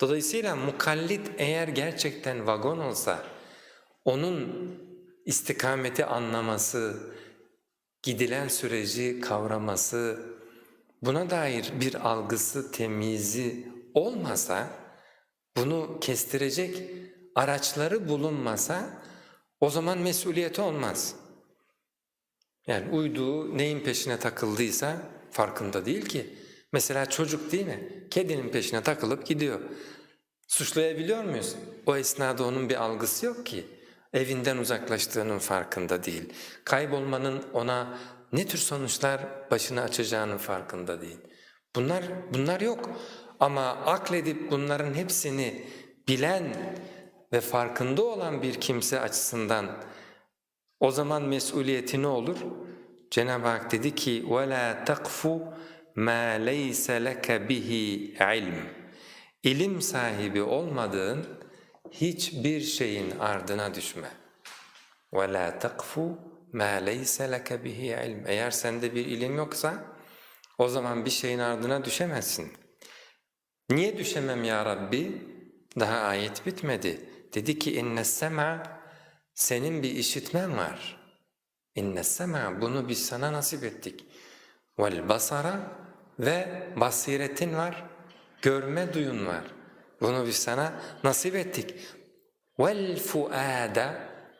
Dolayısıyla mukallit eğer gerçekten vagon olsa, onun istikameti anlaması, gidilen süreci kavraması, buna dair bir algısı, temizi olmasa, bunu kestirecek araçları bulunmasa, o zaman mesuliyeti olmaz. Yani uyduğu neyin peşine takıldıysa farkında değil ki. Mesela çocuk değil mi? Kedinin peşine takılıp gidiyor. Suçlayabiliyor muyuz? O esnada onun bir algısı yok ki. Evinden uzaklaştığının farkında değil. Kaybolmanın ona ne tür sonuçlar başına açacağının farkında değil. Bunlar bunlar yok. Ama akledip bunların hepsini bilen ve farkında olan bir kimse açısından o zaman mesuliyeti ne olur? Cenab-ı Hak dedi ki وَلَا تَقْفُ مَا لَيْسَ لَكَ بِهِ عِلْمٍ İlim sahibi olmadığın hiçbir şeyin ardına düşme. وَلَا تَقْفُ مَا لَيْسَ لَكَ بِهِ عِلْمٍ Eğer sende bir ilim yoksa o zaman bir şeyin ardına düşemezsin. Niye düşemem ya Rabbi? Daha ayet bitmedi. Dedi ki inne sema senin bir işitmen var. İnne sema bunu biz sana nasip ettik. Vel basara ve basiretin var. Görme duyun var. Bunu biz sana nasip ettik. Vel fuada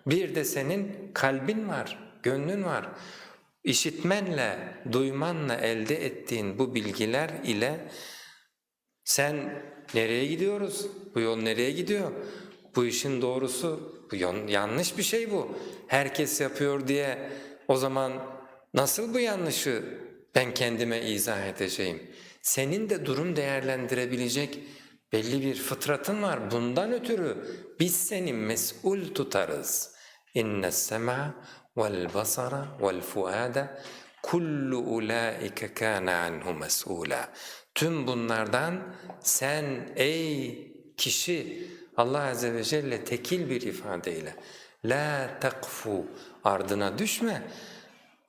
bir de senin kalbin var, gönlün var. İşitmenle, duymanla elde ettiğin bu bilgiler ile sen nereye gidiyoruz? Bu yol nereye gidiyor? Bu işin doğrusu, bu yanlış bir şey bu. Herkes yapıyor diye o zaman nasıl bu yanlışı ben kendime izah edeceğim? Senin de durum değerlendirebilecek belli bir fıtratın var. Bundan ötürü biz seni mesul tutarız. Vel basara vel fuada kullu ulaike kana anhu mes'ula. Tüm bunlardan sen ey kişi Allah Azze ve Celle tekil bir ifadeyle la takfu ardına düşme.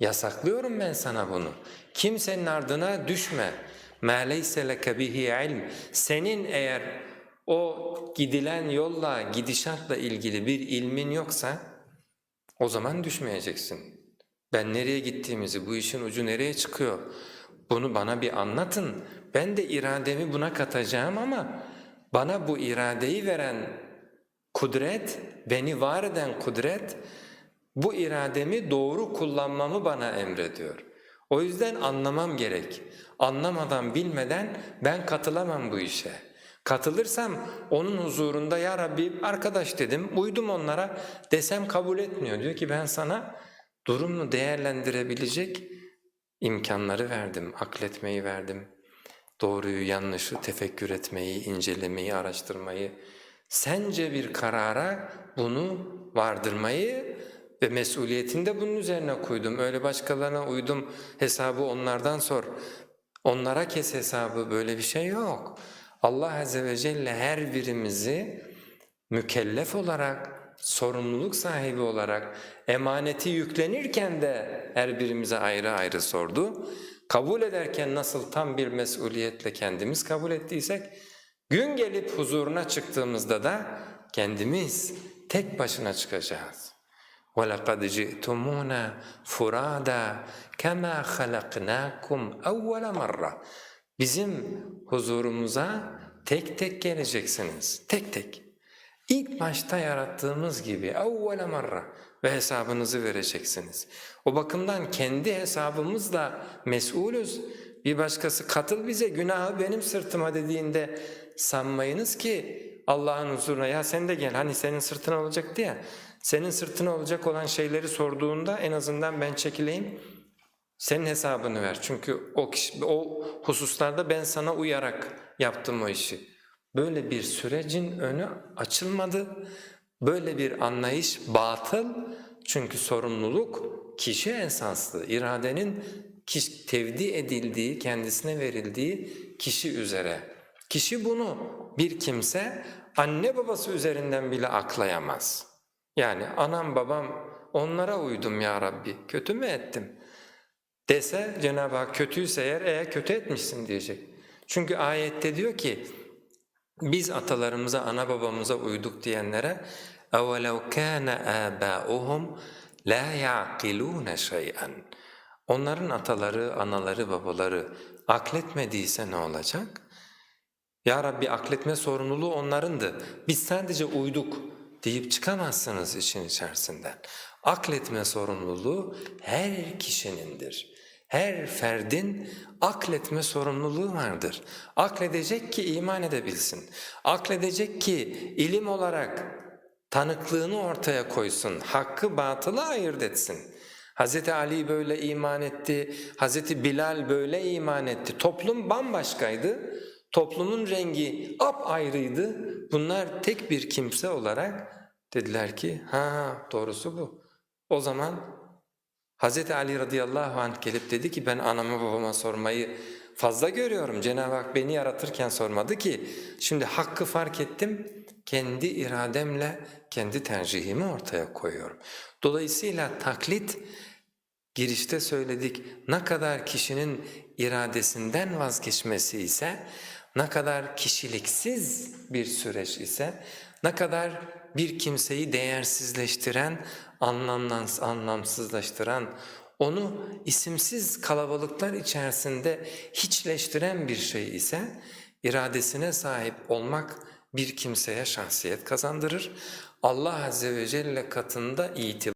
Yasaklıyorum ben sana bunu. Kimsenin ardına düşme. مَا لَيْسَ لَكَ بِهِ ilm. Senin eğer o gidilen yolla, gidişatla ilgili bir ilmin yoksa o zaman düşmeyeceksin. Ben nereye gittiğimizi, bu işin ucu nereye çıkıyor bunu bana bir anlatın. Ben de irademi buna katacağım ama bana bu iradeyi veren kudret, beni var eden kudret bu irademi doğru kullanmamı bana emrediyor. O yüzden anlamam gerek. Anlamadan, bilmeden ben katılamam bu işe. Katılırsam onun huzurunda ya Rabbi arkadaş dedim, uydum onlara desem kabul etmiyor. Diyor ki ben sana durumu değerlendirebilecek imkanları verdim, akletmeyi verdim. Doğruyu, yanlışı tefekkür etmeyi, incelemeyi, araştırmayı, sence bir karara bunu vardırmayı ve mesuliyetini de bunun üzerine koydum. Öyle başkalarına uydum, hesabı onlardan sor. Onlara kes hesabı, böyle bir şey yok. Allah Azze ve Celle her birimizi mükellef olarak, sorumluluk sahibi olarak emaneti yüklenirken de her birimize ayrı ayrı sordu. Kabul ederken nasıl tam bir mesuliyetle kendimiz kabul ettiysek, gün gelip huzuruna çıktığımızda da kendimiz tek başına çıkacağız. وَلَقَدْ جِئْتُمُونَ فُرَادًا كَمَا خَلَقْنَاكُمْ اَوَّلَ مَرَّةً Bizim huzurumuza tek tek geleceksiniz, tek tek. İlk başta yarattığımız gibi evvela marra ve hesabınızı vereceksiniz. O bakımdan kendi hesabımızla mesulüz. Bir başkası katıl bize günahı benim sırtıma dediğinde sanmayınız ki Allah'ın huzuruna ya sen de gel hani senin sırtına olacak diye. Senin sırtına olacak olan şeyleri sorduğunda en azından ben çekileyim. Senin hesabını ver. Çünkü o kişi, o hususlarda ben sana uyarak yaptım o işi. Böyle bir sürecin önü açılmadı. Böyle bir anlayış batıl. Çünkü sorumluluk kişi esaslı. iradenin kiş- tevdi edildiği, kendisine verildiği kişi üzere. Kişi bunu bir kimse anne babası üzerinden bile aklayamaz. Yani anam babam onlara uydum ya Rabbi, kötü mü ettim? Dese Cenab-ı Hak kötüyse eğer, eğer kötü etmişsin diyecek. Çünkü ayette diyor ki biz atalarımıza, ana babamıza uyduk diyenlere اَوَلَوْ كَانَ آبَاؤُهُمْ لَا يَعْقِلُونَ شَيْئًا Onların ataları, anaları, babaları akletmediyse ne olacak? Ya Rabbi akletme sorumluluğu onlarındı. Biz sadece uyduk deyip çıkamazsınız işin içerisinden. Akletme sorumluluğu her kişinindir. Her ferdin akletme sorumluluğu vardır. Akledecek ki iman edebilsin. Akledecek ki ilim olarak tanıklığını ortaya koysun. Hakkı batılı ayırt etsin. Hz. Ali böyle iman etti, Hz. Bilal böyle iman etti. Toplum bambaşkaydı. Toplumun rengi apayrıydı. Bunlar tek bir kimse olarak dediler ki ha doğrusu bu. O zaman Hz. Ali radıyallahu anh gelip dedi ki ben anama babama sormayı fazla görüyorum. Cenab-ı Hak beni yaratırken sormadı ki. Şimdi hakkı fark ettim, kendi irademle kendi tercihimi ortaya koyuyorum. Dolayısıyla taklit girişte söyledik ne kadar kişinin iradesinden vazgeçmesi ise, ne kadar kişiliksiz bir süreç ise, ne kadar bir kimseyi değersizleştiren, anlamsızlaştıran, onu isimsiz kalabalıklar içerisinde hiçleştiren bir şey ise, iradesine sahip olmak bir kimseye şahsiyet kazandırır. Allah Azze ve Celle katında itibar